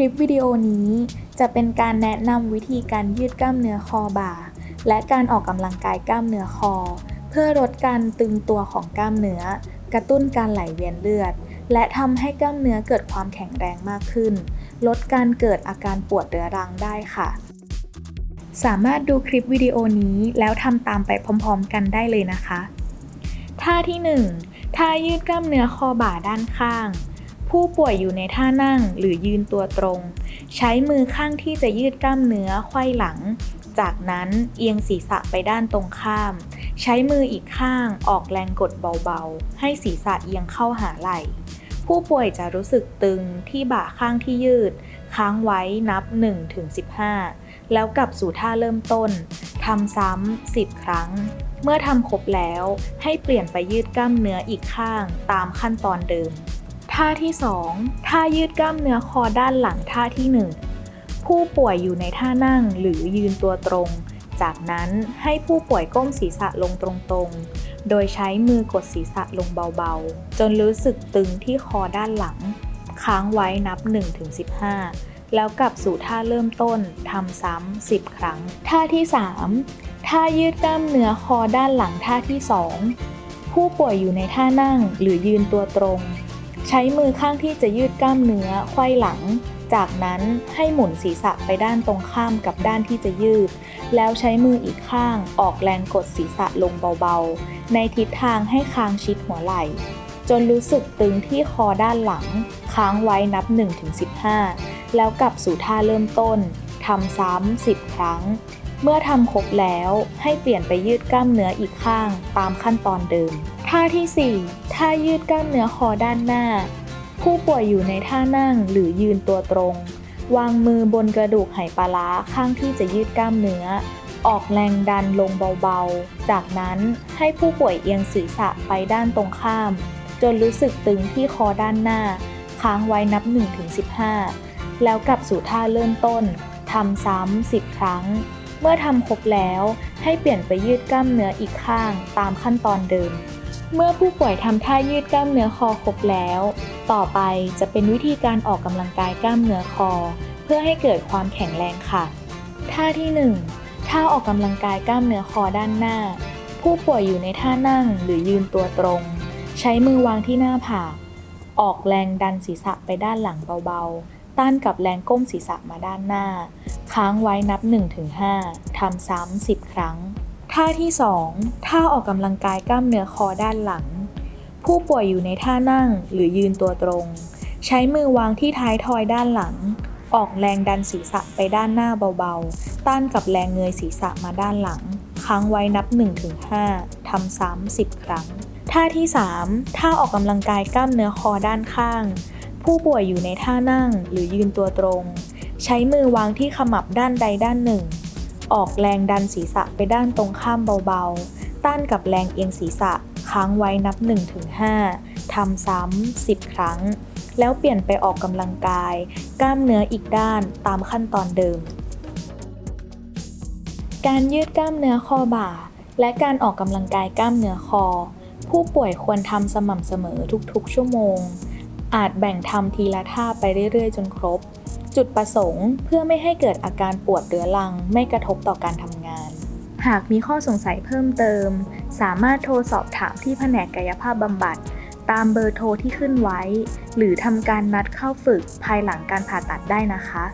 ลิปวิดีโอนี้จะเป็นการแนะนำวิธีการยืดกล้ามเนื้อคอบ่า และการออกกำลังกายกล้ามเนื้อคอ เพื่อลดการตึงตัวของกล้ามเนื้อ กระตุ้นการไหลเวียนเลือด และทำให้กล้ามเนื้อเกิดความแข็งแรงมากขึ้น ลดการเกิดอาการปวดเรื้อรังได้ค่ะ สามารถดูคลิปวิดีโอนี้แล้วทำตามไปพร้อมๆ กันได้เลยนะคะ ท่าที่ 1 ท่ายืดกล้ามเนื้อคอบ่าด้านข้าง ผู้ป่วยอยู่ในท่านั่งหรือยืนตัวตรง ใช้มือข้างที่จะยืดกล้ามเนื้อไขว้หลัง จากนั้นเอียงศีรษะไปด้านตรงข้าม ใช้มืออีกข้างออกแรงกดเบาๆ ให้ศีรษะเอียงเข้าหาไหล่ ผู้ป่วยจะรู้สึกตึงที่บ่าข้างที่ยืด ค้างไว้นับ 1-15 แล้วกลับสู่ท่าเริ่มต้นทำซ้ำ 10 ครั้งเมื่อทำครบแล้วให้เปลี่ยนไปยืดกล้ามเนื้ออีกข้างตามขั้นตอนเดิม ท่าที่ 2 ท่ายืดกล้ามเนื้อคอด้านหลังท่าที่ 1 ผู้ป่วยอยู่ในท่านั่งหรือยืนตัวตรง จากนั้นให้ผู้ป่วยก้มศีรษะลงตรงๆ โดยใช้มือกดศีรษะลงเบาๆ จนรู้สึกตึงที่คอด้านหลัง ค้างไว้นับ 1-15 แล้วกลับสู่ท่าเริ่มต้นทำซ้ำ10 ครั้ง ท่าที่ 3 ท่ายืดกล้ามเนื้อคอด้านหลังท่าที่ 2 ผู้ป่วยอยู่ในท่านั่งหรือยืนตัวตรง ใช้มือข้างที่จะยืดกล้ามเนื้อไขว้หลัง จากนั้นให้หมุนศีรษะไปด้านตรงข้ามกับด้านที่จะยืด แล้วใช้มืออีกข้างออกแรงกดศีรษะลงเบาๆ ในทิศทางให้คางชิดหัวไหล่ จนรู้สึกตึงที่คอด้านหลัง ค้างไว้นับ 1-15 แล้วกลับสู่ท่าเริ่มต้นทำซ้ำ10 ครั้ง เมื่อทำครบแล้วให้เปลี่ยนไปยืดกล้ามเนื้ออีกข้างตามขั้นตอนเดิม ท่าที่ 4 ท่ายืดกล้ามเนื้อคอด้านหน้า ผู้ป่วยอยู่ในท่านั่งหรือยืนตัวตรง วางมือบนกระดูกไหปลาร้าข้างที่จะยืดกล้ามเนื้อ ออกแรงดันลงเบาๆ จากนั้นให้ผู้ป่วยเอียงศีรษะไปด้านตรงข้าม จนรู้สึกตึงที่คอด้านหน้า ค้างไว้นับ 1-15 แล้วกลับสู่ท่าเริ่มต้นทำซ้ำ10 ครั้ง เมื่อทำครบแล้วให้เปลี่ยนไปยืดกล้ามเนื้ออีกข้างตามขั้นตอนเดิม เมื่อผู้ป่วยทำท่ายืดกล้ามเนื้อคอครบแล้ว ต่อไปจะเป็นวิธีการออกกำลังกายกล้ามเนื้อคอ เพื่อให้เกิดความแข็งแรงค่ะ ท่าที่ 1 ท่าออกกำลังกายกล้ามเนื้อคอด้านหน้า ผู้ป่วยอยู่ในท่านั่งหรือยืนตัวตรง ใช้มือวางที่หน้าผากออกแรงดันศีรษะไปด้านหลังเบาๆ ต้านกับแรงก้มศีรษะมาด้านหน้า ค้างไว้นับ 1-5ทำซ้ำ 10 ครั้ง ท่าที่ 2 ท่าออกกำลังกายกล้ามเนื้อคอด้านหลัง ผู้ป่วยอยู่ในท่านั่งหรือยืนตัวตรง ใช้มือวางที่ท้ายทอยด้านหลัง ออกแรงดันศีรษะไปด้านหน้าเบาๆ ต้านกับแรงเงยศีรษะมาด้านหลัง ค้างไว้นับ 1-5 ทำซ้ำ10 ครั้ง ท่าที่ 3 ท่าออกกำลังกายกล้ามเนื้อคอด้านข้าง ผู้ป่วยอยู่ในท่านั่งหรือยืนตัวตรง ใช้มือวางที่ขมับด้านใดด้านหนึ่ง ออกแรงดันศีรษะไปด้านตรงข้ามเบาๆ ต้านกับแรงเอียงศีรษะค้างไว้นับ 1-5 ทำซ้ำ 10 ครั้ง แล้วเปลี่ยนไปออกกำลังกาย กล้ามเนื้ออีกด้านตามขั้นตอนเดิม การยืดกล้ามเนื้อคอบ่า และการออกกำลังกายกล้ามเนื้อคอ ผู้ป่วยควรทำสม่ำเสมอทุกๆ ชั่วโมง อาจแบ่งทำทีละท่าไปเรื่อยๆ จนครบ จุดประสงค์ เพื่อไม่ให้เกิดอาการปวดเรื้อรัง ไม่กระทบต่อการทำงาน หากมีข้อสงสัยเพิ่มเติม สามารถโทรสอบถามที่แผนกกายภาพบำบัด ตามเบอร์โทรที่ขึ้นไว้ หรือทำการนัดเข้าฝึกภายหลังการผ่าตัดได้นะคะ